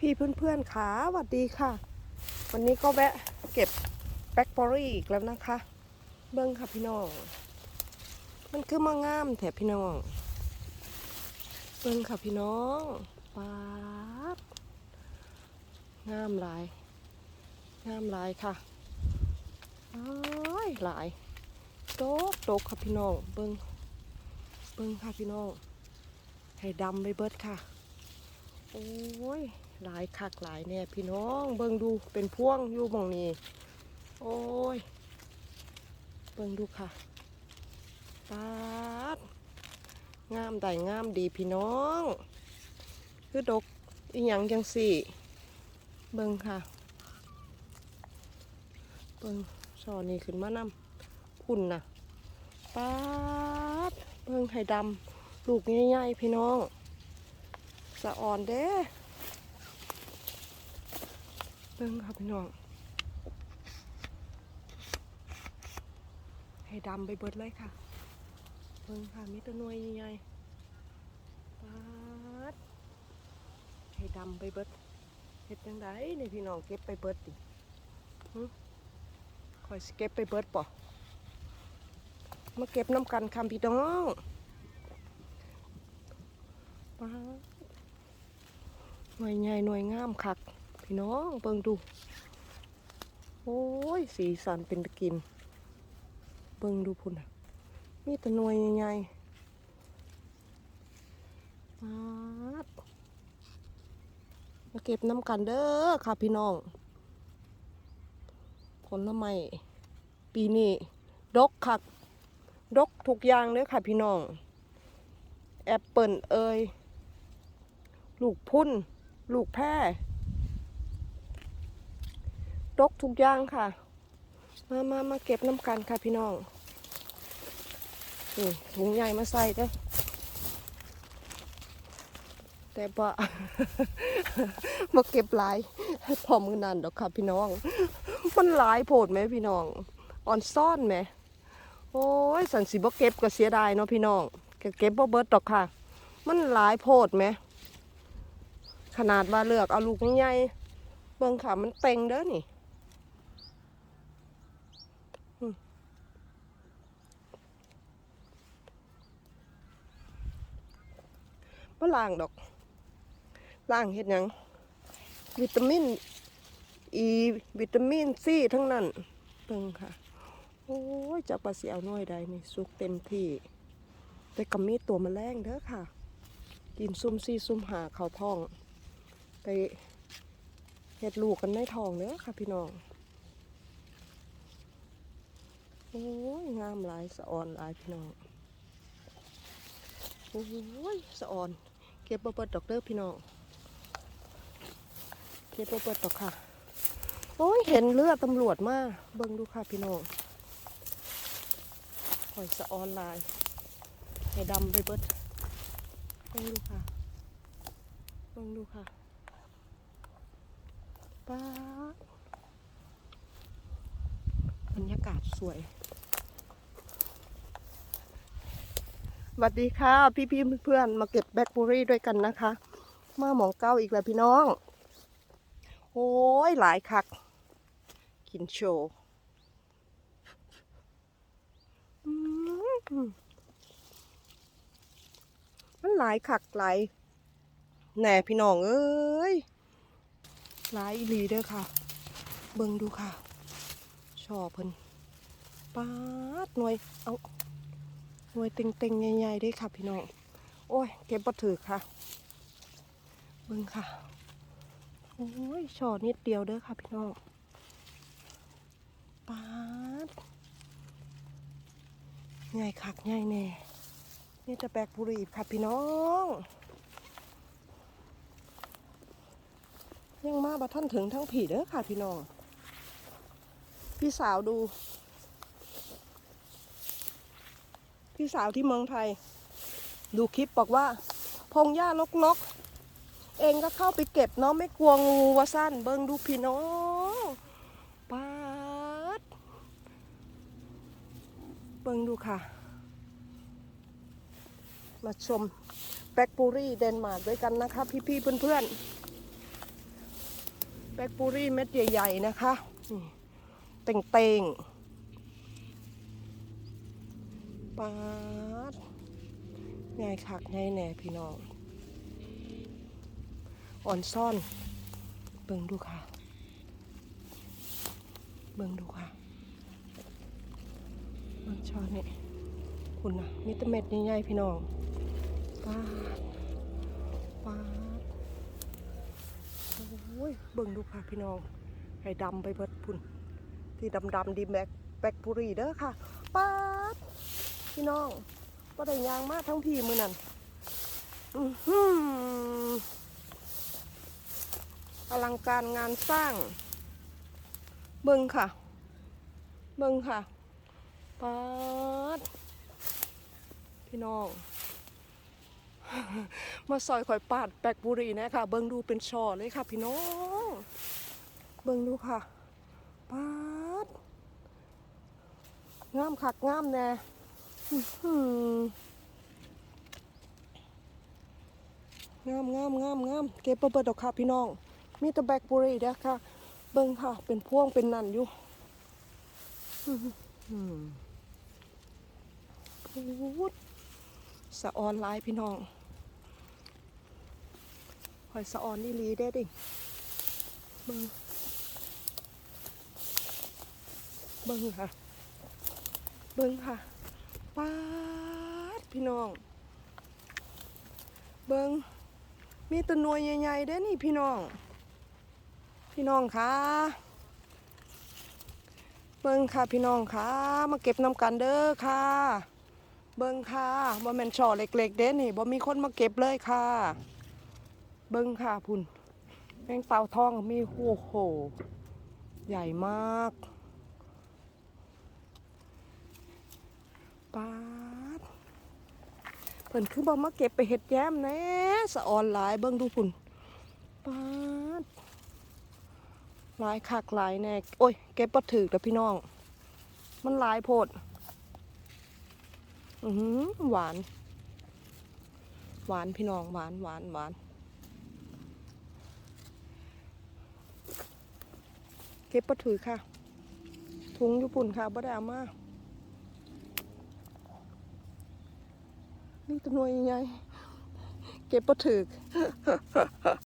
พี่เพื่อนๆขาสวัสดีค่ะ วันนี้ก็แวะเก็บแบล็คเบอร์รี่อีกแล้วนะคะ เบิ้งค่ะพี่น้อง มันคือมางามแถบพี่น้อง เบิ้งค่ะพี่น้องป๊าดงามหลาย งามหลายค่ะอ้ายหลายโตกโตกค่ะพี่น้อง เบิ้งเบิ้งค่ะพี่น้อง ให้ดำไปเบิดค่ะ อ้ยหลายคักหลายเนี่ยพี่น้องเบิ่งดูเป็นพ่วงอยู่มองนี้โอ้ยเบิ่งดูค่ะปาดงามได้งามดีพี่น้อง คือดกอีหยังจังสี่เบิ่งค่ะ เบิ่งซอนี่ขึ้นมานำคุณน่ะปาดเบิ่งให้ดำลูกใหญ่ๆพี่น้อง สะอ่อนเด้เบิ่งค่ะพี่น้อง ให้ดำไปเบิดเลยค่ะ เบิ่งค่ะมีตัวหน่วยใหญ่ปาดให้ดำไปเบิดเฮ็ดจังไดนี่พี่น้องเก็บไปเบิดดิหึคอยเก็บไปเบิดป่มาเก็บน้ำกันคำพี่น้องปาด หน่วยใหญ่หน่วยงามคัก พี่น้องเบิ่งดู โอ้ย สีสันเป็นตะกิน เบิ่งดูพุ่นน่ะมีแต่หน่วยใหญ่ๆมามาเก็บน้ำกันเด้อค่ะพี่น้อง ผลไม้ปีนี้ดกคักดกทุกอย่างเลยค่ะพี่น้อง แอปเปิลเอยลูกพุ่น ลูกแพร่ดกทุกอย่างค่ะ มามามาเก็บน้ำกันค่ะพี่น้องนี่ถุงใหญ่มาใส่เด้อแต่บ่มาเก็บหลายพอมือนั่นดอกค่ะพี่น้อง มันหลายโพดไหมพี่น้อง อ่อนซ่อนไหม โอ้ยสันสิบ่เก็บก็เสียดายเนาะพี่น้องก็เก็บบ่เบิดดอกค่ะ มันหลายโพดไหม ขนาดว่าเลือกเอาลูกใหญ่เบิ่งค่ะมันเต็งเด้อนี่มบ่ล้างดอกล้างเฮ็ดหยัง วิตามินอีวิตามินซีทั้งนั้นเบิ่งค่ะ โอ้ยจะปลาเสียวน้อยใดนี่สุกเต็มที่ แต่ก็มีตัวแมลงเด้อค่ะ กินซุ่มซี่ซุ่มหาเขาวท้อง ไปเฮ็ดลูกกันในท้องเด้อค่ะพี่น้อง โอ้ยงามหลายสะออนหลายพี่น้อง โอ้ยสะออน เก็บบ่เปิดดอกเด้อพี่น้อง เก็บบ่เปิดดอกค่ะ โอ้ยเห็นเลือดตำรวจมาเบิ่งดูค่ะพี่น้องหอยสะออนลายให้ดำไปเบิดเบิ่งดูค่ะเบิ่งดูค่ะ้าบรรยากาศสวยสวัสดีค่ะ พี่พี่เพื่อนมาเก็บแบล็คเบอรี่ด้วยกันนะคะมาหมองเก้าอีกแล้วพี่น้องโอ้ยหลายคัก กินโชว์มมันหลายคักหลายแหน่พี่น้องเอ้ย หลายอีหลีเด้อค่ะ เบิ่งดูค่ะ ชอบเพิ่นปาดหน่วย เอาหน่วยเต็งๆใหญ่ๆเด้ค่ะพี่น้อง โอ้ย เก็บบ่ถือค่ะ เบิ่งค่ะ โอ้ยชอนิดเดียวเด้อค่ะพี่น้องปาดใหญ่คักใหญ่แน่นี่จะแบกบุรีค่ะพี่น้อง ยังมาบัท่านถึงทั้งผีเด้อค่ะพี่น้อง พี่สาวดู พี่สาวที่เมืองไทย ดูคลิปบอกว่า พงหญ้าลกๆ เองก็เข้าไปเก็บเนาะไม่กลัวงูว่าสั้นเบิ่งดูพี่น้องปาดเบิ่งดูค่ะ มาชมแบล็คเบอรี่เดนมาร์กด้วยกันนะคะพี่ๆเพื่อนๆ ล็คเบอรี่เม็ดใหญ่ ๆ นะคะนี่เต่งเต่งๆปาดง่ายคักง่ายแน่พี่น้อง อ่อนซ่อน เบิ่งดูค่ะ เบิ่งดูค่ะ เบิ่งช่อนนี่คุณนะมีแต่เม็ดใหญ่ๆพี่น้องปาดปาด อ้ยเบิ่งดูค่ะพี่น้อง ให้ดำไปเบิดพุ่น ที่ดำๆดีแบกแบกปุรีเด้อค่ะปาดพี่น้องก็ได้ยางมากทั้งพี่มือนั่นอื้อลังการงานสร้าง เบิ่งค่ะ เบิ่งค่ะปาดพี่น้อง มาซอยข่อยปาดแบกบุรีนะค่ะเบิ่งดูเป็นช่อเลยค่ะ พี่น้อง เบิ่งดูค่ะปาดงามคักงามแน่งามงามงามงามเก็บเปิดดอกค่ะพี่น้อง มีต่แบล็คเบอร์รี่เด้อค่ะเบิ่งค่ะ เป็นพ่วงเป็นนันอยู่อื้อหือพูดสะออนหลายพี่น้อง หอยสะออนนี่ลีได้ดิเบิ่งเบิ่งค่ะ เบิ่งค่ะป๊าดพี่น้อง เบิ่งมีตัวหน่วยใหญ่ๆเด้นี่พี่น้อง พี่น้องคะเบิ้งค่ะพี่น้องคะมาเก็บน้ำกันเด้อค่ะ เบิ้งค่ะบ่แม่นช่อเล็กๆ เด้นี่บ่มีคนมาเก็บเลยค่ะ เบิ้งค่ะพุ่นแมงเต่าทองมีโอ้โห ใหญ่มากป๊าดเพิ่นคือบ่มาเก็บไปเฮ็ดแย้มแน่สะออนหลายเบิ้งดูพุ่นป๊าดหลายคักหลายแน่โอ้ยเก็บปะถือแต่พี่น้อง มันหลายโพดอือหือหวาน หวานพี่น้องหวานหวานหวาน เก็บปะถือค่ะ ถุงญี่ปุ่นค่ะบ่ได้เอามานี่ตัวหน่วยใหญ่เก็บปะถือ